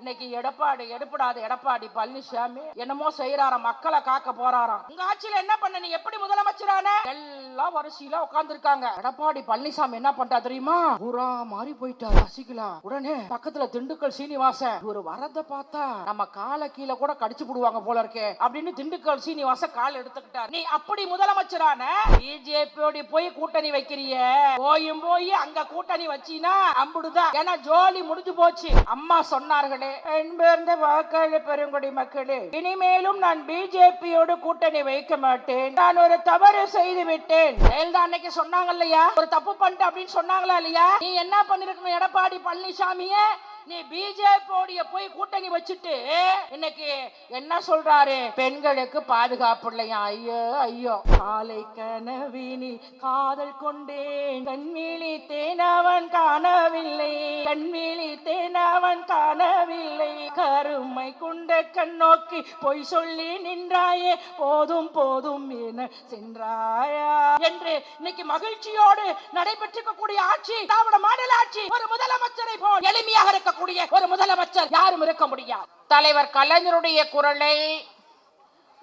இன்னைக்கு எடப்பாடி எடுப்படாது எடப்பாடி பழனிசாமி என்னமோ செய்யறாராம் மக்களை காக்க போறாராம். உங்க ஆட்சியில என்ன பண்ண நீ எப்படி முதலமைச்சரான? எல்லாம் வரிசையில உட்கார்ந்துருக்காங்க. எடப்பாடி பழனிசாமி என்ன பண்றா தெரியுமா? புறா மாறி போயிட்டாரு சசிகலா உடனே பக்கத்துல திண்டுக்கல் சீனிவாசன் ஒரு வரத பார்த்தா நம்ம காலை கீழே கூட கடிச்சு போடுவாங்க போல இருக்கே அப்படின்னு திண்டுக்கல் சீனிவாசன் கால் எடுத்துக்கிட்டார். நீ அப்படி முதலமைச்சரான? பிஜேபியோட போய் கூட்டணி வைக்கிறிய. போயும் போய் அங்க கூட்டணி வச்சினா அம்புடுதான். ஏன்னா ஜோலி முடிஞ்சு போச்சு. அம்மா சொன்னார்களே அன்பர்ந்த வாக்காளர் பெருங்குடி மக்களே இனிமேலும் நான் பிஜேபியோடு கூட்டணி வைக்க மாட்டேன். நான் ஒரு தவறு செய்து விட்டேன். ஜெயலலிதா அன்னைக்கு சொன்னாங்க இல்லையா? ஒரு தப்பு பண்ணிட்டு அப்படின்னு சொன்னாங்களா இல்லையா? நீ என்ன பண்ணிருக்கணும் எடப்பாடி பழனிசாமிய? நீ பிஜேபியோடைய போய் கூட்டணி வச்சுட்டு இன்னைக்கு என்ன சொல்றாரு? பெண்களுக்கு பாதுகாப்பு இல்லையா? ஐயோ ஐயோ. காலை கனவினில் காதல் கொண்டேன். கண்மீழி தேனவன் காணவில்லை. கண்மீழி தேனவன் காணவில்லை. கருமை கொண்ட கண்ணோக்கி பொய் சொல்லி நின்றாயே. போதும் போதும் என சென்றாயா? என்று இன்னைக்கு மகிழ்ச்சியோடு நடைபெற்றிருக்கக்கூடிய ஆட்சி திராவிட மாடல் ஆட்சி ஒரு முதலமைச்சரை போல் எளிமையாக இருக்கக்கூடிய ஒரு முதலமைச்சர் யாரும் இருக்க முடியாது. தலைவர் கலைஞருடைய குரலை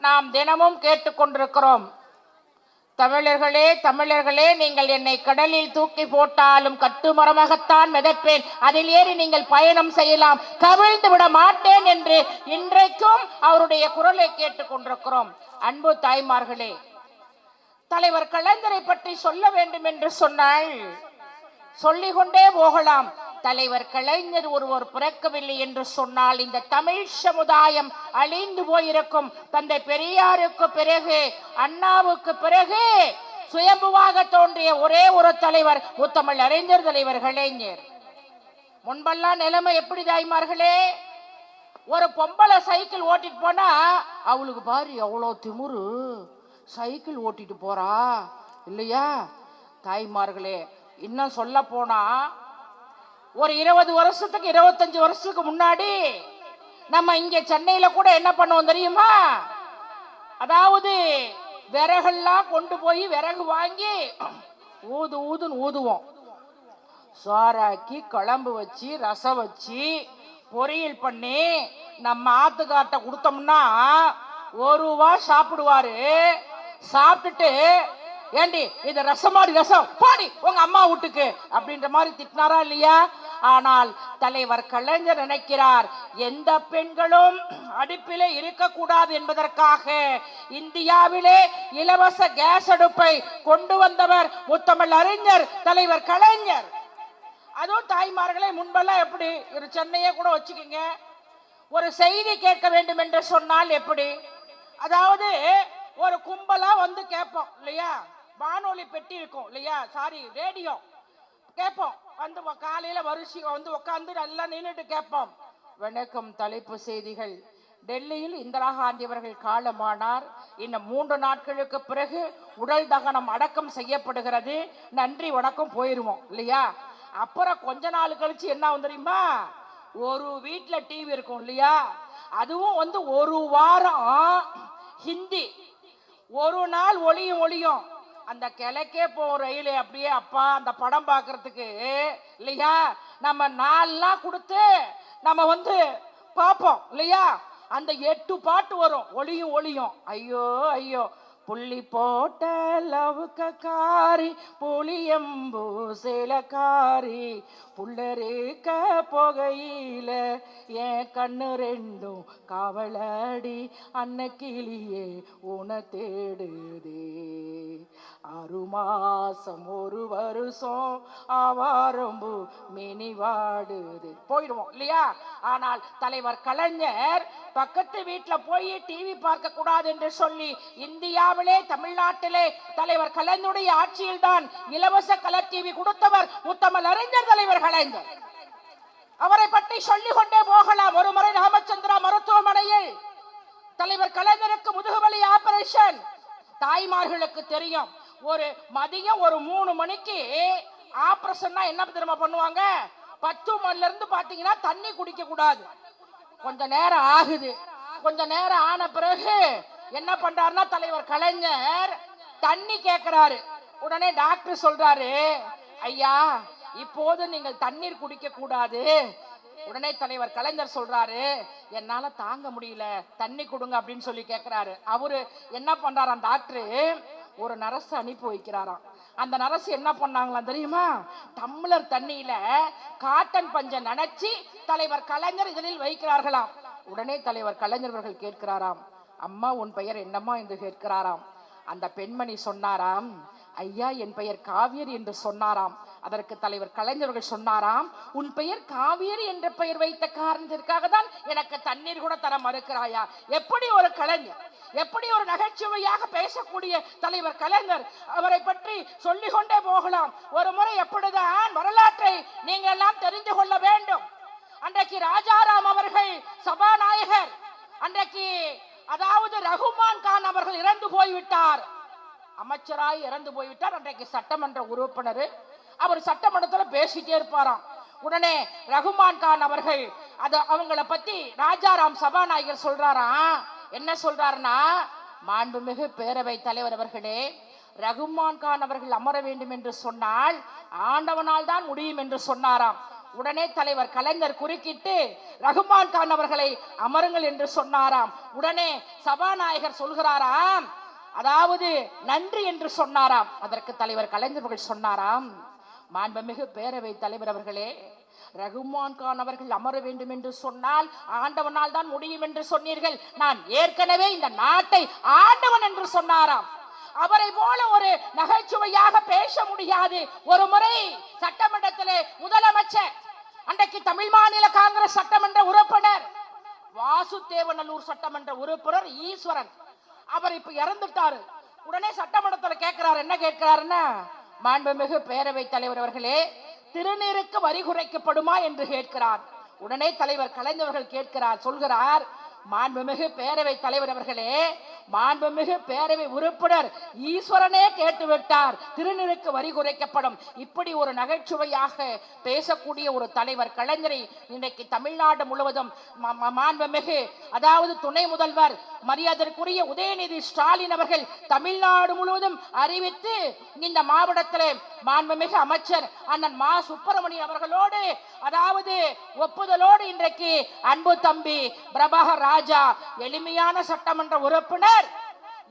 நாம் தினமும் கேட்டுக்கொண்டிருக்கிறோம். தமிழர்களே தமிழர்களே நீங்கள் என்னை கடலில் தூக்கி போட்டாலும் கட்டுமரமாகத்தான் மிதப்பேன். அதில் ஏறி நீங்கள் பயணம் செய்யலாம். கவிழ்ந்து விட மாட்டேன் என்று இன்றைக்கும் அவருடைய குரலை கேட்டுக்கொண்டிருக்கிறோம். அன்பு தாய்மார்களே தலைவர் கலைஞரை பற்றி சொல்ல வேண்டும் என்று சொன்னால் சொல்லிக்கொண்டே போகலாம். தலைவர் கலைஞர் ஒருவர் பிறக்கவில்லை என்று சொன்னால் இந்த தமிழ் சமுதாயம் அழிந்து போயிருக்கும். தந்தை பெரியாருக்கு பிறகு அண்ணாவுக்கு பிறகு சுயம்புவாக தோன்றிய ஒரே ஒரு தலைவர் முத்தமிழ் அறிஞர் தலைவர் கலைஞர். முன்பெல்லாம் நிலைமை எப்படி தாய்மார்களே? ஒரு பொம்பளை சைக்கிள் ஓட்டிட்டு போனா அவளுக்கு பாரு எவ்வளோ திமுரு. சைக்கிள் ஓட்டிட்டு போறா. இல்லையா? தாய்மார்களே இன்னும் சொல்ல போனா ஒரு இருபது வருஷத்துக்கு இருபத்தஞ்சு வருஷத்துக்கு முன்னாடி நம்ம இங்க சென்னையில கூட என்ன பண்ணுவோம் தெரியுமா? அதாவது விறகெல்லாம் கொண்டு போய் விறகு வாங்கி ஊது ஊதுன்னு ஊதுவோம். சோறாக்கி குழம்பு வச்சு ரசம் வச்சு பொரியல் பண்ணி நம்ம ஆத்துக்காட்ட கொடுத்தோம்னா ஒரு ரூபா சாப்பிடுவாரு. சாப்பிட்டுட்டு ஏண்டி இது ரசமாடி ரசம். பாடி உங்க அம்மா வீட்டுக்கு. அப்படின்ற மாதிரி திட்டினாரா இல்லையா? ஆனால் தலைவர் கலைஞர் நினைக்கிறார் எந்த பெண்களும் அடுப்பிலே இருக்கக்கூடாது என்பதற்காக இந்தியாவிலே இலவச கேஸ் அடுப்பை கொண்டு வந்தவர் முத்தமிழ் அறிஞர் தலைவர் கலைஞர். அதுவும் தாய்மார்களே முன்பெல்லாம் எப்படி? ஒரு சென்னையே கூட வச்சுக்கோங்க. ஒரு செய்தி கேட்க வேண்டும் என்று சொன்னால் எப்படி? அதாவது ஒரு கும்பலா வந்து கேட்போம் இல்லையா? வானொலி பெட்டி இருக்கும் இல்லையா? சாரி ரேடியோ கேட்போம். வந்து காலையில வரிசை வந்து உட்காந்து நல்லா நின்றுட்டு கேட்போம். வணக்கம் தலைப்பு செய்திகள். டெல்லியில் இந்திரா காந்தி அவர்கள் காலமானார். இன்னும் மூன்று நாட்களுக்கு பிறகு உடல் தகனம் அடக்கம் செய்யப்படுகிறது. நன்றி வணக்கம் போயிருவோம் இல்லையா? அப்புறம் கொஞ்ச நாள் கழிச்சு என்ன ஆகும் தெரியுமா? ஒரு வீட்டில் டிவி இருக்கும் இல்லையா? அதுவும் வந்து ஒரு வாரம் ஹிந்தி. ஒரு நாள் ஒளியும் ஒளியும். அந்த கிழக்கே போகும் ரயில் அப்படியே அப்பா அந்த படம் பார்க்கறதுக்கு. இல்லையா? நம்ம நாள்லாம் கொடுத்து நம்ம வந்து பார்ப்போம் இல்லையா? அந்த எட்டு பாட்டு வரும் ஒளியும் ஒளியும். ஐயோ ஐயோ. புள்ளி போட்ட லவுக்காரி புளியம்பூ சேலக்காரி புள்ளருக்க புகையில என் கண்ணு ரெண்டும் காவலடி அன்னக்கிளியே உன தேடுதே. ஆறு மாசம் ஒரு வருஷம் ஆவாரம்பு மினி வாடுது. போயிடுவோம் இல்லையா? ஆனால் தலைவர் கலைஞர் பக்கத்து வீட்டில் போய் டிவி பார்க்க கூடாது என்று சொல்லி இந்தியா இந்தியாவிலே தமிழ்நாட்டிலே. தலைவர் கலைஞருடைய ஆட்சியில் தான் இலவச கலர் டிவி கொடுத்தவர் முத்தமல் அறிஞர் தலைவர் கலைஞர். அவரை பற்றி சொல்லிக் கொண்டே போகலாம். ஒரு முறை ராமச்சந்திரா மருத்துவமனையில். தலைவர் கலைஞருக்கு முதுகுவலி ஆபரேஷன். தாய்மார்களுக்கு தெரியும். ஒரு மதியம் ஒரு மூணு மணிக்கு ஆபரேஷன்னா என்ன தெரியுமா பண்ணுவாங்க? பத்து மணில இருந்து பாத்தீங்கன்னா தண்ணி குடிக்க கூடாது கொஞ்ச நேரம் ஆகுது. கொஞ்ச நேரம் ஆன பிறகு என்ன பண்றாருன்னா தலைவர் கலைஞர் தண்ணி கேட்கிறாரு உடனே டாக்டர் சொல்றாரு ஐயா இப்போது நீங்கள் தண்ணீர் குடிக்க கூடாது. உடனே தலைவர் கலைஞர் சொல்றாரு என்னால தாங்க முடியல தண்ணி கொடுங்க அப்படின்னு சொல்லி கேட்கிறாரு அவரு என்ன பண்றாராம் டாக்டரு ஒரு நரசு அனுப்பி வைக்கிறாராம். அந்த நரசு என்ன பண்ணாங்களாம் தெரியுமா? டம்ளர் தண்ணியில காட்டன் பஞ்சை நனைச்சி தலைவர் கலைஞர் இதழில் வைக்கிறார்களாம். உடனே தலைவர் கலைஞர் அவர்கள் கேட்கிறாராம் அம்மா உன் பெயர் என்னம்மா என்று கேட்கிறாராம். அந்த பெண்மணி சொன்னாராம் ஐயா என் பெயர் காவியர் என்று சொன்னாராம். அதற்கு தலைவர் கலைஞர்கள் சொன்னாராம் உன் பெயர் காவியர் என்ற பெயர் வைத்த காரணத்திற்காக தான் எனக்கு தண்ணீர் கூட தர மறுக்கிறாயா? எப்படி ஒரு கலைஞர் எப்படி ஒரு நகைச்சுவையாக பேசக்கூடிய தலைவர் கலைஞர் அவரை பற்றி சொல்லிக் கொண்டே போகலாம். ஒரு முறை எப்படிதான் வரலாற்றை நீங்கள் எல்லாம் தெரிந்து கொள்ள வேண்டும். அன்றைக்கு ராஜாராம் அவர்கள் சபாநாயகர் அன்றைக்கு அதாவது ரகுமான் கான் அவர்கள் இறந்து போய்விட்டார். அமைச்சராய் இறந்து போய்விட்டார். அன்றைக்கு சட்டமன்ற உறுப்பினர். அவர் சட்டமன்றத்தில் பேசிட்டே இருப்பாராம். உடனே ரகுமான் கான் அவர்கள் அது அவங்கள பத்தி ராஜாராம் சபாநாயகர் சொல்றாராம் என்ன சொல்றாருன்னா மாண்புமிகு பேரவை தலைவர் அவர்களே ரகுமான் கான் அவர்கள் அமர வேண்டும் என்று சொன்னால் ஆண்டவனால் தான் முடியும் என்று சொன்னாராம். உடனே தலைவர் கலைஞர் குறுக்கிட்டு ரகுமான் கான் அவர்களை அமருங்கள் என்று சொன்னாராம். உடனே சபாநாயகர் சொல்கிறாராம் அதாவது நன்றி என்று சொன்னாராம். அதற்கு தலைவர் கலைஞர்கள் சொன்னாராம் மாண்புமிகு பேரவை தலைவர் அவர்களே ரகுமான் கான் அவர்கள் அமர வேண்டும் என்று சொன்னால் ஆண்டவனால் தான் முடியும் என்று சொன்னீர்கள். நான் ஏற்கனவே இந்த நாட்டை ஆண்டவன் என்று சொன்னாராம். அவரை போல ஒரு நகைச்சுவையாக பேச முடியாது. ஒரு முறை சட்டமன்றத்திலே முதலமைச்சர் அன்றைக்கு தமிழ் மாநில காங்கிரஸ் சட்டமன்ற உறுப்பினர் வாசுதேவநல்லூர் சட்டமன்ற உறுப்பினர் ஈஸ்வரன். அவர் இப்ப இறந்துட்டாரு. உடனே சட்டமன்றத்தில் கேட்கிறார் என்ன கேட்கிறாருன்னா மாண்புமிகு பேரவை தலைவர் அவர்களே திருநீருக்கு வரி குறைக்கப்படுமா என்று கேட்கிறார். உடனே தலைவர் கலைஞர்கள் கேட்கிறார். சொல்கிறார் மாண்புமிகு பேரவை தலைவர் அவர்களே மாண்புமிகு பேரவை உறுப்பினர் ஈஸ்வரனே கேட்டுவிட்டார். திருநெருக்கு வரி குறைக்கப்படும். இப்படி ஒரு நகைச்சுவையாக பேசக்கூடிய ஒரு தலைவர் கலைஞரை இன்னைக்கு தமிழ்நாடு முழுவதும் மாண்புமிகு அதாவது துணை முதல்வர் மரியாதைக்குரிய உதயநிதி ஸ்டாலின் அவர்கள் தமிழ்நாடு முழுவதும் அறிவித்து இந்த மாவட்டத்திலே மாண்புமிகு அமைச்சர் அண்ணன் மா சுப்பிரமணியன் அவர்களோடு அதாவது ஒப்புதலோடு இன்றைக்கு அன்பு தம்பி பிரபாகர் ராஜா எளிமையான சட்டமன்ற உறுப்பினர்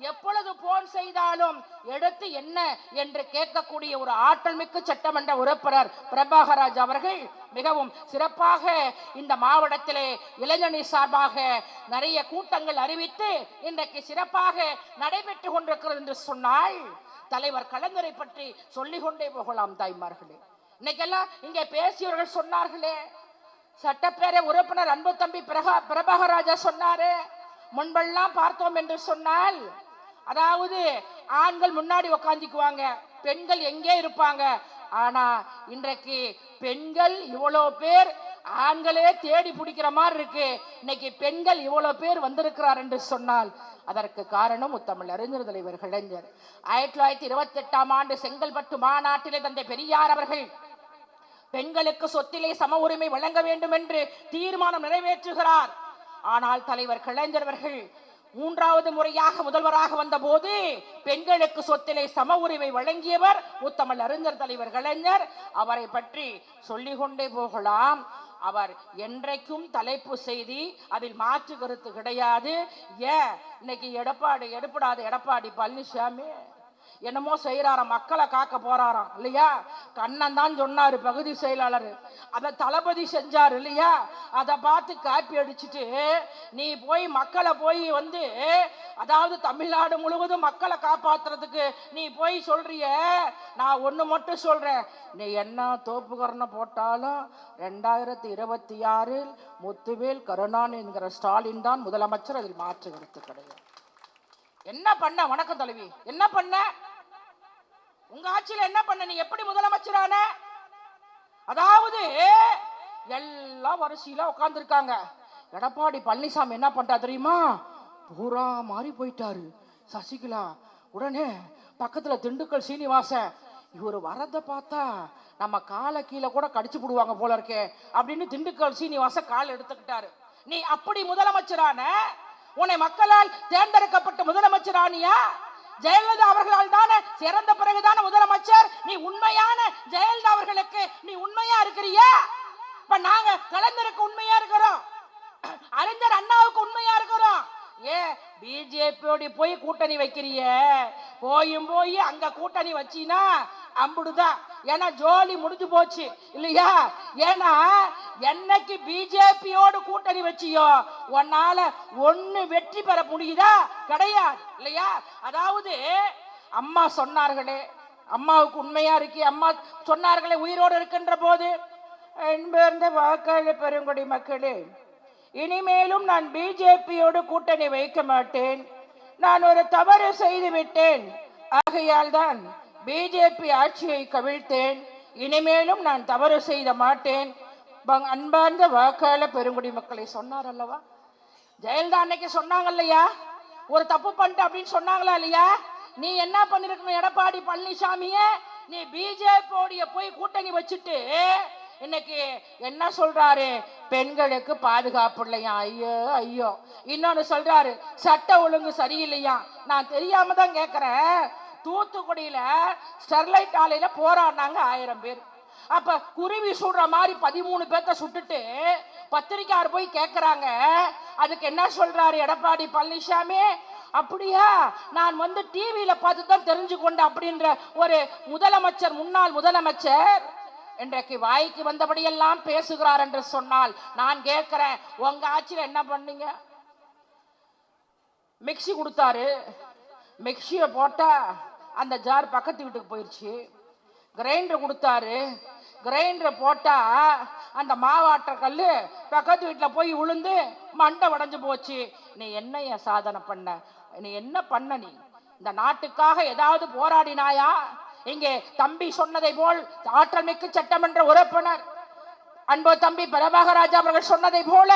எப்பொழுது போன் செய்தாலும் எடுத்து என்ன என்று கேட்கக்கூடிய ஒரு ஆற்றல் மிக்க சட்டமன்ற உறுப்பினர் பிரபாகராஜ் அவர்கள் மிகவும் சிறப்பாக இந்த மாவட்டத்திலே இளைஞணி சார்பாக நிறைய கூட்டங்கள் அறிவித்து இன்றைக்கு சிறப்பாக நடைபெற்று கொண்டிருக்கிறது என்று சொன்னால் தலைவர் கலைஞரை பற்றி சொல்லிக் கொண்டே போகலாம் தாய்மார்களே. இன்னைக்கெல்லாம் இங்கே பேசியவர்கள் சொன்னார்களே. சட்டப்பேரவை உறுப்பினர் அன்பு தம்பி பிரகா பிரபாகராஜா சொன்னாரு. முன்பெல்லாம் பார்த்தோம் என்று சொன்னால் அதாவது ஆண்கள் முன்னாடி உக்காந்துக்குவாங்க பெண்கள் எங்கே இருப்பாங்க? ஆனா இன்றைக்கு பெண்கள் இவ்வளோ பேர் ஆண்களே தேடி பிடிக்கிற மாதிரி இருக்கு. இன்னைக்கு பெண்கள் இவ்வளவு பேர் வந்திருக்கிறார் என்று சொன்னால் அதற்கு காரணம் முத்தமிழ் அறிஞர் தலைவர் கலைஞர் ஆயிரத்தி தொள்ளாயிரத்தி இருபத்தி எட்டாம் ஆண்டு செங்கல்பட்டு மாநாட்டிலே தந்தை பெரியார் அவர்கள் பெண்களுக்கு சொத்திலே சம உரிமை வழங்க வேண்டும் என்று தீர்மானம் நிறைவேற்றுகிறார். ஆனால் தலைவர் கலைஞர் அவர்கள் மூன்றாவது முறையாக முதல்வராக வந்தபோது பெண்களுக்கு சொத்திலே சம உரிமை வழங்கியவர் முத்தமிழ் அறிஞர் தலைவர் கலைஞர். அவரை பற்றி சொல்லிக்கொண்டே போகலாம். அவர் என்றைக்கும் தலைப்பு செய்தி அதில் மாற்று கருத்து கிடையாது. ஏன்? இன்னைக்கு எடப்பாடி எடுப்படாத எடப்பாடி பழனிசாமி. என்னமோ செய்யறாராம் மக்களை காக்க போறாராம் இல்லையா? கண்ணன் தான் சொன்னாரு பகுதி செயலாளர். அதை தளபதி செஞ்சார் இல்லையா? அதை பார்த்து காப்பி அடிச்சுட்டு நீ போய் மக்களை போய் வந்து அதாவது தமிழ்நாடு முழுவதும் மக்களை காப்பாத்துறதுக்கு நீ போய் சொல்றிய. நான் ஒன்று மட்டும் சொல்றேன். நீ என்ன தோப்புக்கரணை போட்டாலும் ரெண்டாயிரத்தி இருபத்தி ஆறில் முத்துவேல் கருணான் என்கிற ஸ்டாலின் தான் முதலமைச்சர் அதில் மாற்று கருத்து கிடையாது. என்ன பண்ண? வணக்கம் தலைவி என்ன பண்ண? உங்க ஆட்சியில என்ன பண்ண? நீ எப்படி முதலமைச்சரான? அதாவது எல்லாம் வரிசையில உட்காந்துருக்காங்க எடப்பாடி பழனிசாமி என்ன பண்றா தெரியுமா? பூரா மாறி போயிட்டாரு. சசிகலா உடனே பக்கத்துல திண்டுக்கல் சீனிவாசன் இவர் வரதை பார்த்தா நம்ம காலை கீழே கூட கடிச்சு போடுவாங்க போல இருக்கே அப்படின்னு திண்டுக்கல் சீனிவாச கால் எடுத்துக்கிட்டாரு. நீ அப்படி முதலமைச்சரான? உன்னை மக்களால் தேர்ந்தெடுக்கப்பட்ட முதலமைச்சரானியா? ஜெயலலிதா அவர்களால் தானே சிறந்த பிறகுதான முதலமைச்சர்? நீ உண்மையான ஜெயலலிதா அவர்களுக்கு நீ உண்மையா இருக்கிறியா? இப்ப நாங்க கலைஞருக்கு உண்மையா இருக்கிறோம். அறிஞர் அண்ணாவுக்கு உண்மையா இருக்கிறோம். ஏ பிஜேபியோட போய் கூட்டணி வைக்கிறிய? போயும் போய் அங்க கூட்டணி வச்சினா அம்புடுதான் ஏன்னா ஜோலி முடிஞ்சு போச்சு இல்லையா? ஏன்னா என்னைக்கு பிஜேபியோடு கூட்டணி வச்சியோ உன்னால ஒன்னு வெற்றி பெற முடியுதா? கிடையாது இல்லையா? அதாவது அம்மா சொன்னார்களே அம்மாவுக்கு உண்மையா இருக்கு அம்மா சொன்னார்களே உயிரோடு இருக்கின்ற போது என்பந்த வாக்காளி பெருங்குடி மக்களே இனிமேலும் நான் பிஜேபியோடு கூட்டணி வைக்க மாட்டேன். நான் ஒரு தவறு செய்து விட்டேன். ஆகையால் தான் பிஜேபி ஆட்சியை கவிழ்த்தேன். இனிமேலும் நான் தவறு செய்த மாட்டேன். பங்- அன்பார்ந்த வாக்காள பெருங்குடி மக்களை சொன்னார் அல்லவா? ஜெயலலிதா அன்னைக்கு சொன்னாங்க இல்லையா? ஒரு தப்பு பண்ணிட்டு அப்படின்னு சொன்னாங்களா இல்லையா? நீ என்ன பண்ணிருக்கணும் எடப்பாடி பழனிசாமிய? நீ பிஜேபியோடைய போய் கூட்டணி வச்சுட்டு இன்னைக்கு என்ன சொல்றாரு? பெண்களுக்கு பாதுகாப்பு இல்லையா? ஐயோ ஐயோ. இன்னொன்னு சொல்றாரு சட்ட ஒழுங்கு சரியில்லையா? நான் தெரியாம தான் கேட்குறேன் தூத்துக்குடியில ஸ்டெர்லைட் ஆலையில போராடினாங்க ஆயிரம் பேர். அப்ப குருவி சுடுற மாதிரி பதிமூணு பேர்த்த சுட்டுட்டு பத்திரிக்கையார் போய் கேக்குறாங்க. அதுக்கு என்ன சொல்றாரு எடப்பாடி பழனிசாமி? அப்படியா நான் வந்து டிவியில பார்த்து தான் தெரிஞ்சு கொண்ட அப்படின்ற ஒரு முதலமைச்சர் முன்னாள் முதலமைச்சர். இன்றைக்கு வாய்க்கு வந்தபடியெல்லாம் பேசுகிறார் என்று சொன்னால் நான் கேட்கிறேன் உங்க ஆட்சியில் என்ன பண்ணீங்க? மிக்ஸி கொடுத்தாரு. மிக்ஸியை போட்டால் அந்த ஜார் பக்கத்து வீட்டுக்கு போயிடுச்சு கிரைண்டர் கொடுத்தாரு. கிரைண்டர் போட்டால் அந்த மாவாட்டுற கல் பக்கத்து வீட்டில் போய் விழுந்து மண்டை உடஞ்சி போச்சு. நீ என்ன என் சாதனை பண்ண? நீ என்ன பண்ண நீ? இந்த நாட்டுக்காக ஏதாவது போராடினாயா? இங்கே தம்பி சொன்னதை போல் ஆற்றல் மிக்க சட்டமன்ற உறுப்பினர் அன்பு தம்பி பிரபாகராஜா அவர்கள் சொன்னதை போல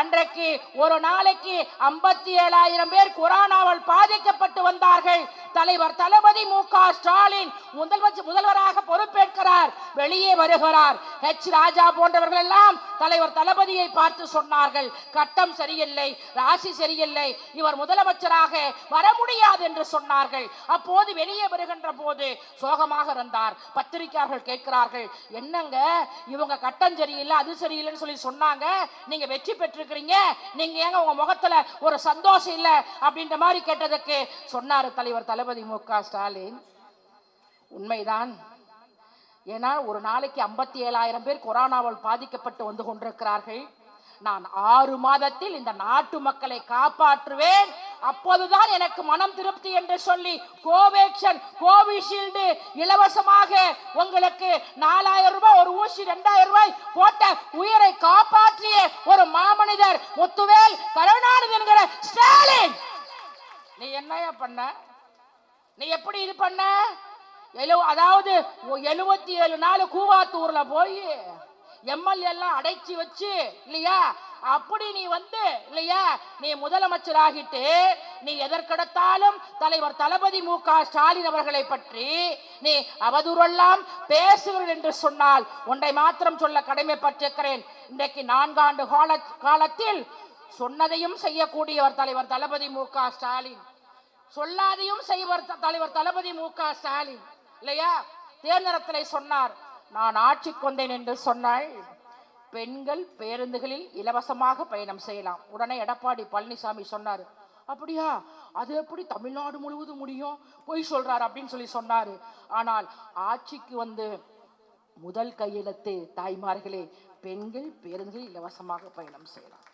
அன்றைக்கு ஒரு நாளைக்கு ஐம்பத்தி ஏழாயிரம் பேர் கொரோனாவால் பாதிக்கப்பட்டு வந்தார்கள். தலைவர் தளபதி மு க ஸ்டாலின் முதல்வர் முதல்வராக பொறுப்பேற்கிறார். வெளியே வருகிறார். ஹெச் ராஜா போன்றவர்கள் எல்லாம் தலைவர் தளபதியை பார்த்து சொன்னார்கள். கட்டம் சரியில்லை ராசி சரியில்லை இவர் முதலமைச்சராக வர முடியாது என்று சொன்னார்கள். அப்போது வெளியே வருகின்ற போது சோகமாக இருந்தார். பத்திரிகையாளர்கள் கேட்கிறார்கள் என்னங்க இவங்க கட்டம் சரியில்லை அது சரியில்லைன்னு சொல்லி சொன்னாங்க. நீங்க வெற்றி பெற்றிருக்கிறீங்க. நீங்க ஏங்க உங்க முகத்துல ஒரு சந்தோஷம் இல்லை அப்படின்ற மாதிரி கேட்டதுக்கு சொன்னாரு தலைவர் தளபதி மு க ஸ்டாலின். உண்மைதான். ஏன்னா ஒரு நாளைக்கு ஐம்பத்தி ஏழாயிரம் பேர் கொரோனாவால் பாதிக்கப்பட்டு வந்து கொண்டிருக்கிறார்கள். நான் ஆறு மாதத்தில் இந்த நாட்டு மக்களை காப்பாற்றுவேன். அப்போதுதான் எனக்கு மனம் திருப்தி என்று சொல்லி கோவேக்சன் கோவிஷீல்டு இலவசமாக உங்களுக்கு நாலாயிரம் ரூபாய் ஒரு ஊசி ரெண்டாயிரம் ரூபாய் போட்ட உயிரை காப்பாற்றிய ஒரு மாமனிதர் முத்துவேல் கருணாநிதி என்கிற ஸ்டாலின். நீ என்னையா பண்ண? நீ எப்படி இது பண்ண? எழு அதாவது எழுபத்தி ஏழு நாள் கூவாத்தூர்ல போய் எம்எல்ஏ எல்லாம் அடைச்சி வச்சு இல்லையா? அப்படி நீ வந்து இல்லையா? நீ முதலமைச்சர் ஆகிட்டு நீ எதற்கெடுத்தாலும் தலைவர் தளபதி மு க ஸ்டாலின் அவர்களை பற்றி நீ அவதூறெல்லாம் பேசுகிறேன் என்று சொன்னால் ஒன்றை மாத்திரம் சொல்ல கடமைப்பட்டிருக்கிறேன். இன்றைக்கு நான்காண்டு கால காலத்தில் சொன்னதையும் செய்யக்கூடியவர் தலைவர் தளபதி மு க ஸ்டாலின். சொல்லாதையும் செய்வர் தலைவர் தளபதி மு க ஸ்டாலின். இல்லையா? தேர்தலத்திலே சொன்னார் நான் ஆட்சிக்கு வந்தேன் என்று சொன்னாள். பெண்கள் பேருந்துகளில் இலவசமாக பயணம் செய்யலாம். உடனே எடப்பாடி பழனிசாமி சொன்னார் அப்படியா? அது எப்படி தமிழ்நாடு முழுவதும் முடியும்? பொய் சொல்றாரு அப்படின்னு சொல்லி சொன்னாரு. ஆனால் ஆட்சிக்கு வந்து முதல் கையெழுத்து தாய்மார்களே பெண்கள் பேருந்துகளில் இலவசமாக பயணம் செய்யலாம்.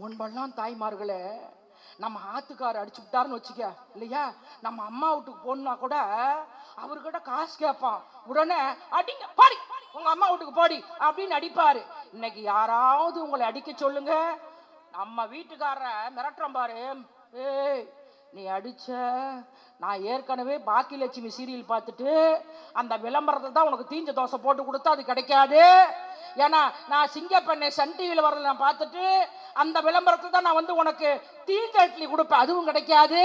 முன்பெல்லாம் தாய்மார்களை நம்ம ஆத்துக்கார் அடிச்சு விட்டாருன்னு வச்சுக்க இல்லையா? நம்ம அம்மா வீட்டுக்கு போகணுன்னா கூட அவர்கிட்ட காசு கேட்பான். உடனே அடிங்க பாடி. உங்க அம்மா வீட்டுக்கு போடி அப்படின்னு அடிப்பாரு. இன்னைக்கு யாராவது உங்களை அடிக்க சொல்லுங்க. நம்ம வீட்டுக்காரர மிரட்டுறோம் பாரு. ஏய் நீ அடிச்ச நான் ஏற்கனவே பாக்கியலட்சுமி சீரியல் பார்த்துட்டு அந்த விளம்பரத்தை தான் உனக்கு தீஞ்ச தோசை போட்டு கொடுத்தா அது கிடைக்காது. ஏன்னா நான் சிங்கப்பெண்ணை சன் டிவியில் வரத நான் பார்த்துட்டு அந்த விளம்பரத்தை தான் நான் வந்து உனக்கு தீஞ்ச இட்லி கொடுப்பேன். அதுவும் கிடைக்காது.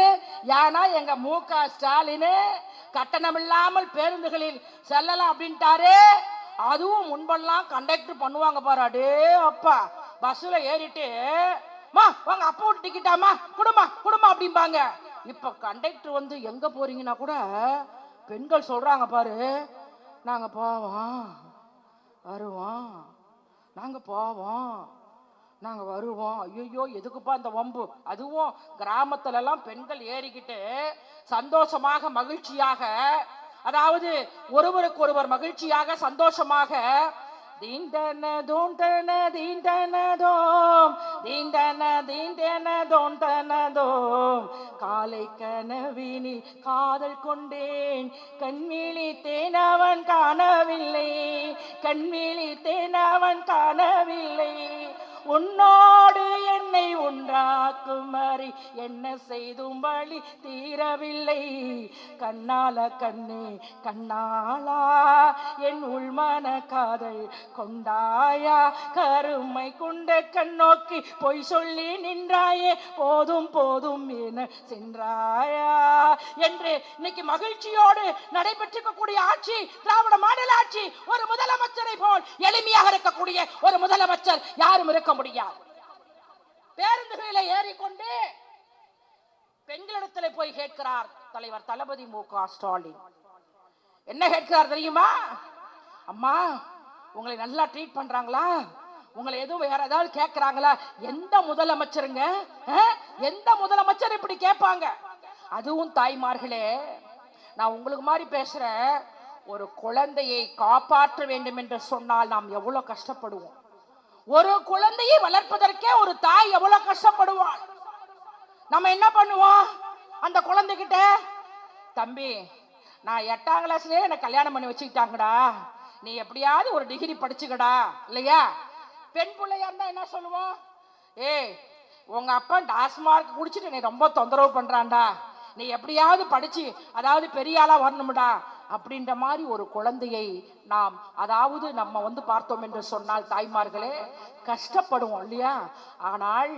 ஏன்னா எங்க மு க ஸ்டாலின் கட்டணம் இல்லாமல் பேருந்துகளில் செல்லலாம் அப்படின்ட்டாரு. அதுவும் முன்பெல்லாம் கண்டக்டர் பண்ணுவாங்க பாரு. அடே அப்பா. பஸ்ஸில் ஏறிட்டு மா வாங்க அப்பா விட்டு டிக்கெட்டாமா குடுமா குடுமா அப்படிம்பாங்க. இப்போ கண்டக்டர் வந்து எங்க போறீங்கன்னா கூட பெண்கள் சொல்றாங்க பாரு நாங்க போவோம் வருவோம் நாங்க போவோம் நாங்க வருவோம். ஐயோ எதுக்குப்பா இந்த வம்பு? அதுவும் கிராமத்துல எல்லாம் பெண்கள் ஏறிக்கிட்டு சந்தோஷமாக மகிழ்ச்சியாக அதாவது ஒருவருக்கு ஒருவர் மகிழ்ச்சியாக சந்தோஷமாக தீண்டன தோண்டன தீண்டன தோம் தீண்டன காலை கனவினில் காதல் கொண்டேன் கண்விழி அவன் காணவில்லை கண்விழி தேனவன் காணவில்லை. உன்னோடு என்னை உண்டாக்கும் அறி என்ன செய்தும் வழி தீரவில்லை. கண்ணால கண்ணே கண்ணாளா என் உள்மன காதல் கொண்டாயா? கருமை கொண்ட கண்ணோக்கி பொய் சொல்லி நின்றாயே போதும் போதும் என சென்றாயா? என்று இன்னைக்கு மகிழ்ச்சியோடு நடைபெற்றிருக்கக்கூடிய ஆட்சி திராவிட மாடல் ஆட்சி ஒரு முதலமைச்சரை போல் எளிமையாக இருக்கக்கூடிய ஒரு முதலமைச்சர் யாரும் இருக்க முடியாது. பேருந்துகளில ஏறிக்கொண்டு பெண்களிடத்தில் போய் கேட்கிறார் தலைவர் தளபதி மு க ஸ்டாலின். என்ன கேட்கிறார் தெரியுமா? அம்மா உங்களை நல்லா ட்ரீட் பண்றாங்களா? உங்களை எதுவும் வேற ஏதாவது கேட்கறாங்களா? எந்த முதலமைச்சருங்க? எந்த முதலமைச்சர் இப்படி கேட்பாங்க? அதுவும் தாய்மார்களே நான் உங்களுக்கு மாதிரி பேசுற ஒரு குழந்தையை காப்பாற்ற வேண்டும் என்று சொன்னால் நாம் எவ்வளவு கஷ்டப்படுவோம். ஒரு குழந்தையை வளர்ப்பதற்கே ஒரு தாய் எவ்வளவு கஷ்டப்படுவாள். நம்ம என்ன பண்ணுவோம்? அந்த குழந்தைகிட்ட தம்பி நான் எட்டாம் கிளாஸ்லயே என்னை கல்யாணம் பண்ணி வச்சுக்கிட்டாங்கடா. நீ எப்படியாவது ஒரு டிகிரி படிச்சுக்கடா. இல்லையா? பெண் பிள்ளையா இருந்தா என்ன சொல்லுவோம்? ஏய் உங்க அப்பா டாஸ்மார்க் குடிச்சிட்டு நீ ரொம்ப தொந்தரவு பண்றான்டா. நீ எப்படியாவது படிச்சு அதாவது பெரிய ஆளா வரணும்டா. அப்படின்ற மாதிரி ஒரு குழந்தையை நாம் அதாவது நம்ம வந்து பார்த்தோம் என்று சொன்னால் தாய்மார்களே கஷ்டப்படுவோம் இல்லையா? ஆனால்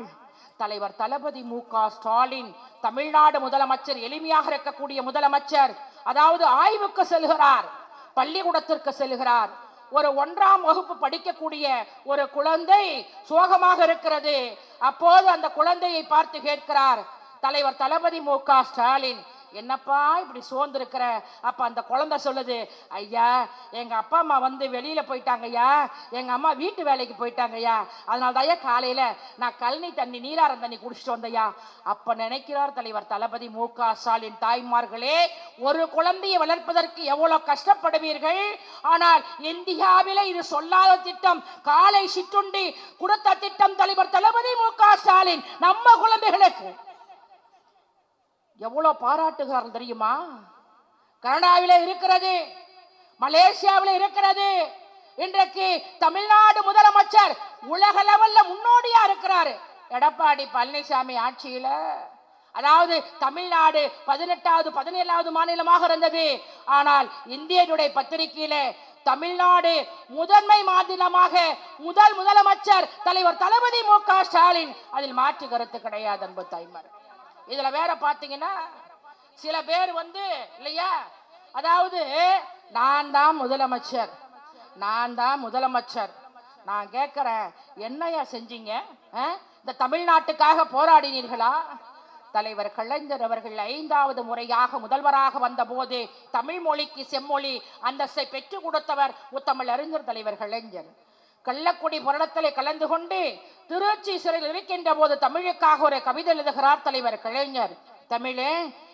தலைவர் தளபதி மு. க. ஸ்டாலின் தமிழ்நாடு முதலமைச்சர் எளிமையாக இருக்கக்கூடிய முதலமைச்சர் அதாவது ஆய்வுக்கு செல்கிறார் பள்ளிக்கூடத்திற்கு செல்கிறார். ஒரு ஒன்றாம் வகுப்பு படிக்கக்கூடிய ஒரு குழந்தை சோகமாக இருக்கிறது. அப்போது அந்த குழந்தையை பார்த்து கேட்கிறார் தலைவர் தளபதி மு. க. ஸ்டாலின் என்னப்பா இப்படி சோர்ந்துருக்கிற? அப்போ அந்த குழந்தை சொல்லுது ஐயா எங்கள் அப்பா அம்மா வந்து வெளியில் போயிட்டாங்கய்யா எங்கள் அம்மா வீட்டு வேலைக்கு போயிட்டாங்கய்யா அதனால தான் காலையில நான் கழனி தண்ணி நீராரம் தண்ணி குடிச்சிட்டு வந்தையா அப்போ நினைக்கிறார் தலைவர் தளபதி மு. க. ஸ்டாலின் தாய்மார்களே ஒரு குழந்தையை வளர்ப்பதற்கு எவ்வளோ கஷ்டப்படுவீர்கள்? ஆனால் இந்தியாவிலே இது சொல்லாத திட்டம் காலை சிற்றுண்டி கொடுத்த திட்டம் தலைவர் தளபதி மு. க. ஸ்டாலின். நம்ம குழந்தைகளுக்கு எவ்வளோ பாராட்டுகிறார்கள் தெரியுமா? கனடாவில் இருக்கிறது மலேசியாவில் இருக்கிறது. இன்றைக்கு தமிழ்நாடு முதலமைச்சர் உலக லெவல்ல முன்னோடியா இருக்கிறாரு. எடப்பாடி பழனிசாமி ஆட்சியில. அதாவது தமிழ்நாடு பதினெட்டாவது பதினேழாவது மாநிலமாக இருந்தது. ஆனால் இந்தியனுடைய பத்திரிகையில தமிழ்நாடு முதன்மை மாநிலமாக முதல் முதலமைச்சர் தலைவர் தளபதி மு க ஸ்டாலின். அதில் மாற்று கருத்து கிடையாது அன்பு தாய்மார் இதுல வேற பாத்தீங்கன்னா சில பேர் வந்து இல்லையா? அதாவது நான் தான் முதலமைச்சர். நான் தான் முதலமைச்சர். நான் கேட்குறேன் என்னையா செஞ்சீங்க? ஆ? இந்த தமிழ்நாட்டுக்காக போராடினீர்களா? தலைவர் கலைஞர் அவர்கள் ஐந்தாவது முறையாக முதல்வராக வந்தபோது தமிழ் மொழிக்கு செம்மொழி அந்தஸ்தை பெற்றுக் கொடுத்தவர் முத்தமிழ் அறிஞர் தலைவர் கலைஞர். கள்ளக்குடி புரணத்திலே கலந்து கொண்டு திருச்சி சிறையில் இருக்கின்ற போது தமிழுக்காக ஒரு கவிதை எழுதுகிறார் தலைவர் கலைஞர். தமிழே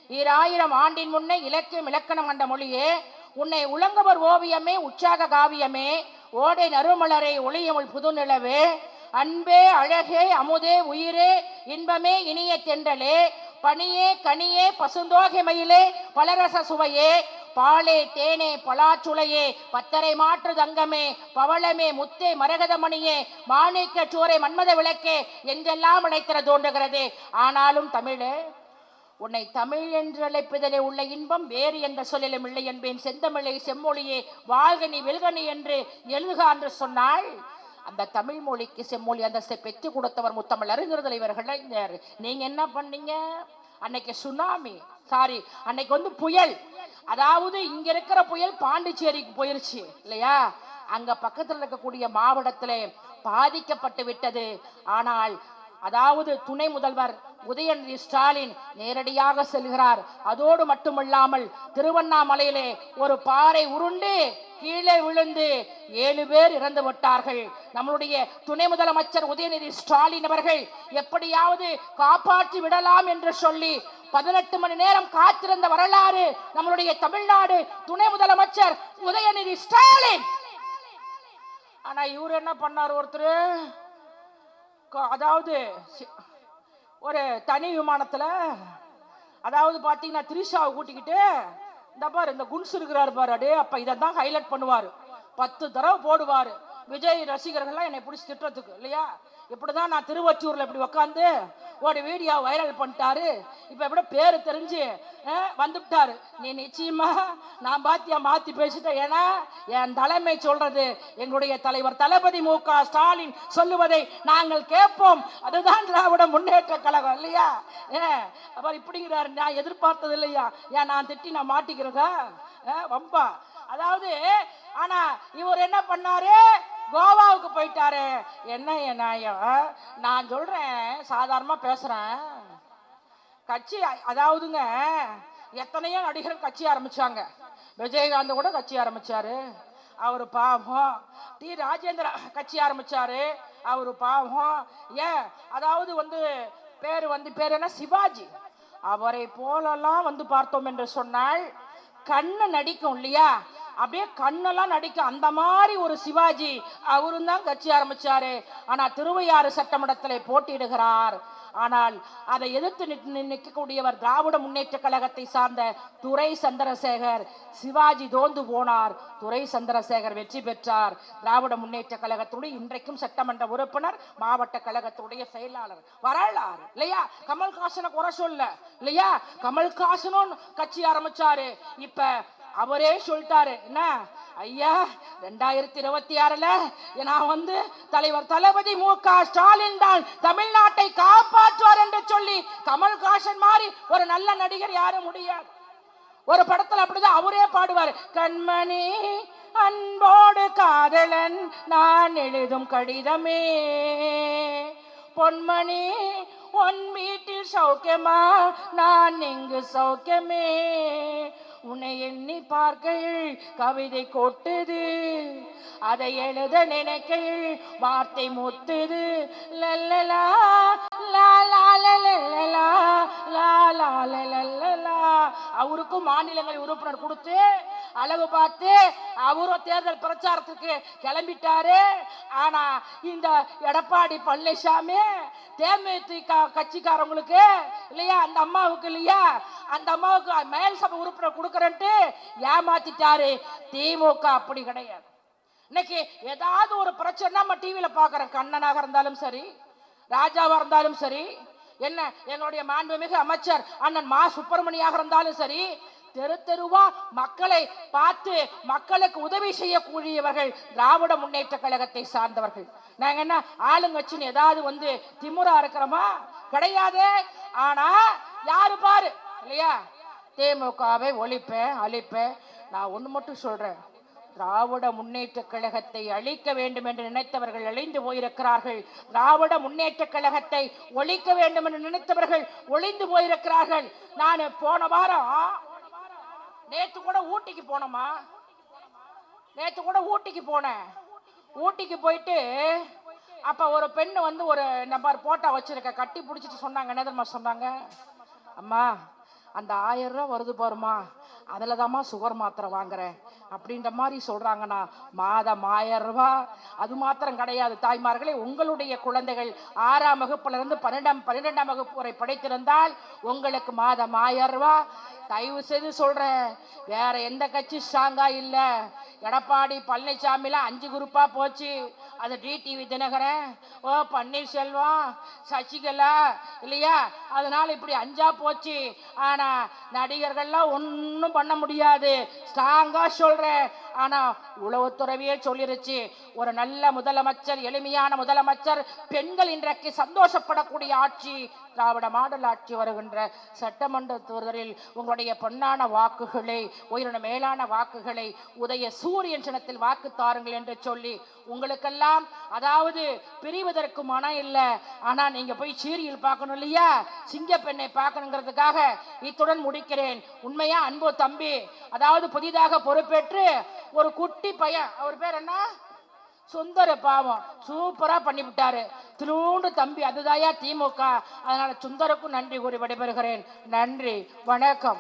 ஈராயிரம் ஆண்டின் முன்னே இலக்கியம் இலக்கணம் கண்ட மொழியே உன்னை உலங்கவர் ஓவியமே உற்சாக காவியமே ஓடை நறுமலரை ஒளியமுள் புதுநிலவே அன்பே அழகே அமுதே உயிரே இன்பமே இனிய தென்றலே பனியே கனியே பசுந்தோகை மயிலே பலரச சுவையே பாலே தேனே பலாச்சுளையே பத்தரை மாற்று தங்கமே பவளமே முத்தே மரகதமணியே மாணிக்க சோரை மன்மத விளக்கே என்றெல்லாம் அழைத்திர தோன்றுகிறது. ஆனாலும் தமிழே உன்னை தமிழ் என்று அழைப்பதிலே உள்ள இன்பம் வேறு என்ற சொல்லிலும் இல்லை என்பேன். செந்தமிழை செம்மொழியே வாழ்கனி வெல்கனி என்று எழுதுக என்று சொன்னால் அந்த தமிழ் மொழிக்கு செம்மொழி அந்தஸ்தை பெற்றுக் கொடுத்தவர் முத்தமிழ் அறிஞர் தலைவர் கலைஞர் நீங்க என்ன பண்ணீங்க? அன்னைக்கு சுனாமி சாரி அன்னைக்கு வந்து புயல். அதாவது இங்க இருக்கிற புயல் பாண்டிச்சேரிக்கு போயிருச்சு இல்லையா? அங்க பக்கத்துல இருக்கக்கூடிய மாவட்டத்திலே பாதிக்கப்பட்டு விட்டது. ஆனால் அதாவது துணை முதல்வர் உதயநிதி ஸ்டாலின் நேரடியாக செல்கிறார். அதோடு மட்டுமல்லாமல் திருவண்ணாமலையிலே ஒரு பாறை உருண்டு கீழே விழுந்து ஏழு பேர் இறந்து விட்டார்கள். நம்மளுடைய துணை முதலமைச்சர் உதயநிதி ஸ்டாலின் அவர்கள் எப்படியாவது காப்பாற்றி விடலாம் என்று சொல்லி பதினெட்டு மணி நேரம் காத்திருந்த வரலாறு நம்மளுடைய தமிழ்நாடு துணை முதலமைச்சர் உதயநிதி ஸ்டாலின். ஆனா இவர் என்ன பண்ணார் ஒருத்தர்? அதாவது ஒரு தனி விமானத்தில் அதாவது பார்த்தீங்கன்னா திரிஷாவை கூட்டிக்கிட்டு இந்த பாரு இந்த குன்ஸ் இருக்கிறாரு பாரு அடே அப்போ இதை தான் ஹைலைட் பண்ணுவார். பத்து தடவை போடுவார். விஜய் ரசிகர்கள்லாம் என்னை பிடிச்சி திட்டுறதுக்கு இல்லையா? இப்படிதான் நான் திருவச்சூர்ல இப்படி உக்காந்து ஒரு வீடியோ வைரல் பண்ணிட்டாரு. இப்ப எப்படி பேரு தெரிஞ்சு வந்துட்டாரு. வந்துவிட்டாரு நீ நிச்சயமா நான் பாத்தியா மாத்தி பேசிட்டேன் ஏன்னா என் தலைமை சொல்றது எங்களுடைய தலைவர் தளபதி மு க ஸ்டாலின் சொல்லுவதை நாங்கள் கேட்போம். அதுதான் திராவிட முன்னேற்ற கழகம் இல்லையா? ஏ அவர் இப்படிங்கிறாரு. நான் எதிர்பார்த்தது இல்லையா? ஏன் நான் திட்டி நான் மாட்டிக்கிறதா? வம்பா. அதாவது ஆனா இவர் என்ன பண்ணாரு? கோவாவுக்கு போயிட்டாரு. என்ன என் நியாயம்? நான் சொல்றேன் சாதாரணமா பேசுறேன். கட்சி அதாவதுங்க எத்தனையோ நடிகர்கள் கட்சி ஆரம்பிச்சாங்க. விஜயகாந்த் கூட கட்சி ஆரம்பிச்சாரு. அவர் பாவம். டி. ராஜேந்திர கட்சி ஆரம்பிச்சாரு. அவர் பாவம். ஏன்? அதாவது வந்து பேர் வந்து பேர் என்ன? சிவாஜி. அவரை போலெல்லாம் வந்து பார்த்தோம் என்று சொன்னால் கண்ணு நடிக்கும் இல்லையா? அப்படியே கண்ணெல்லாம் நடிக்கும் அந்த மாதிரி ஒரு சிவாஜி அவரும் தான் கட்சி ஆரம்பிச்சாரு. ஆனா திருவையாறு சட்டமன்றத்தில் போட்டியிடுகிறார். ஆனால் அதை எதிர்த்து நிற்கக்கூடியவர் திராவிட முன்னேற்ற கழகத்தை சார்ந்த துரை சந்திரசேகர் சிவாஜி தோந்து போனார். துரை சந்திரசேகர் வெற்றி பெற்றார். திராவிட முன்னேற்ற கழகத்துடைய இன்றைக்கும் சட்டமன்ற உறுப்பினர் மாவட்ட கழகத்துடைய செயலாளர். வரலாறு இல்லையா? கமல்ஹாசனை குறை சொல்ல இல்லையா? கமல்ஹாசனும் கட்சி ஆரம்பிச்சாரு. இப்ப அவரே சொல்லிட்டாரு. என்ன? ஐயா ரெண்டாயிரத்தி இருபத்தி ஆறுல நான் வந்து தலைவர் தளபதி மு க ஸ்டாலின் தான் தமிழ்நாட்டை காப்பாற்றுவார் என்று சொல்லி கமல்ஹாசன் மாதிரி ஒரு நல்ல நடிகர் யாரும் முடியாது. ஒரு படத்துல அப்படிதான் அவரே பாடுவார். கண்மணி அன்போடு காதலன் நான் எழுதும் கடிதமே. பொன்மணி உன் வீட்டில் சௌக்கியமா? நான் இங்கு சௌக்கியமே. உன்னை எண்ணி பார்க்கையில் கவிதை கொட்டுது. அதை எழுத நினைக்கையில் வார்த்தை முத்துது. லல்லலா லா அவருக்கும் மாநிலங்களை உறுப்பினர் கொடுத்து அளவு பார்த்து அவரும் தேர்தல் பிரச்சாரத்துக்கு கிளம்பிட்டாரு. ஆனா இந்த எடப்பாடி பழனிசாமி தேமுதிக கட்சிக்காரவங்களுக்கு இல்லையா? அந்த அம்மாவுக்கு இல்லையா? அந்த அம்மாவுக்கு மேல் சபை உறுப்பினர் கொடுக்குறேன்ட்டு ஏமாத்திட்டாரு. திமுக அப்படி கிடையாது. இன்னைக்கு ஏதாவது ஒரு பிரச்சனை நம்ம டிவியில் பாக்குறோம் கண்ணனாக இருந்தாலும் சரி ராஜாவாக இருந்தாலும் சரி என்ன எங்களுடைய மாண்புமிகு அமைச்சர் அண்ணன் மா. சுப்பிரமணியாக இருந்தாலும் சரி தெரு தெருவா மக்களை பார்த்து மக்களுக்கு உதவி செய்யக்கூடியவர்கள் திராவிட முன்னேற்ற கழகத்தை சார்ந்தவர்கள். நாங்க என்ன ஆளுங்கட்சின்னு ஏதாவது வந்து திமுறா இருக்கிறோமா? கிடையாது. ஆனா யாரு பாரு இல்லையா? திமுகவை ஒழிப்பேன் அழிப்பேன். நான் ஒண்ணு மட்டும் சொல்றேன். திராவிட முன்னேற்ற கழகத்தை அழிக்க வேண்டும் என்று நினைத்தவர்கள் அழிந்து போயிருக்கிறார்கள். திராவிட முன்னேற்ற கழகத்தை ஒழிக்க வேண்டும் என்று நினைத்தவர்கள் ஒளிந்து போயிருக்கிறார்கள். நான் போன வாரம் நேத்து கூட ஊட்டிக்கு போனோமா நேத்து கூட ஊட்டிக்கு போனேன். ஊட்டிக்கு போயிட்டு அப்ப ஒரு பெண்ணு வந்து ஒரு நம்பர் போட்டா வச்சிருக்க கட்டி பிடிச்சிட்டு சொன்னாங்க. என்ன தெரியுமா சொன்னாங்க? அம்மா அந்த ஆயிரம் ரூபா வருது பாருமா அதில் தாம்மா சுகர் மாத்திரை வாங்குறேன். அப்படின்ற மாதிரி சொல்றாங்கண்ணா. மாதம் ஆயிரம் ரூபாய் அது மாத்திரம் கிடையாது. தாய்மார்களே உங்களுடைய குழந்தைகள் ஆறாம் வகுப்புல இருந்து பன்னெண்டாம் பன்னிரெண்டாம் வகுப்பு வரை படைத்திருந்தால் உங்களுக்கு மாதம் ஆயிரம் ரூபாய் தயவு செய்து சொல்றேன். வேற எந்த கட்சி ஸ்ட்ராங்கா இல்ல. எடப்பாடி பழனிசாமிலாம் அஞ்சு குரூப்பா போச்சு. அது டிடிவி தினகரன். ஓ பன்னீர்செல்வம் சசிகலா இல்லையா? அதனால இப்படி அஞ்சா போச்சு. ஆனா நடிகர்கள்லாம் ஒன்றும் பண்ண முடியாது. ஸ்ட்ராங்கா சொல் சொல்றேன் ஆனா உளவுத்துறவியே சொல்லிருச்சு ஒரு நல்ல முதலமைச்சர் எளிமையான முதலமைச்சர் பெண்கள் இன்றைக்கு சந்தோஷப்படக்கூடிய ஆட்சி திராவிட மாடல் ஆட்சி வருகின்ற சட்டமன்ற தேர்தலில் உங்களுடைய பொன்னான வாக்குகளை உயிரின மேலான வாக்குகளை உதய சூரியன் சினத்தில் வாக்கு தாருங்கள் என்று சொல்லி உங்களுக்கெல்லாம் அதாவது பிரிவதற்கு மனம் இல்லை ஆனால் நீங்கள் போய் சீரியல் பார்க்கணும் இல்லையா? சிங்கப்பெண்ணை பார்க்கணுங்கிறதுக்காக இத்துடன் முடிக்கிறேன். உண்மையா அன்பு தம்பி? அதாவது புதிதாக பொறுப்பேற்று ஒரு குட்டி பையன் அவர் பேர் என்ன? சுந்தர பாவம். சூப்பரா பண்ணிவிட்டாரு. திருண்டு தம்பி அதுதாயா திமுக அதனால சுந்தருக்கும் நன்றி கூறி விடைபெறுகிறேன். நன்றி. வணக்கம்.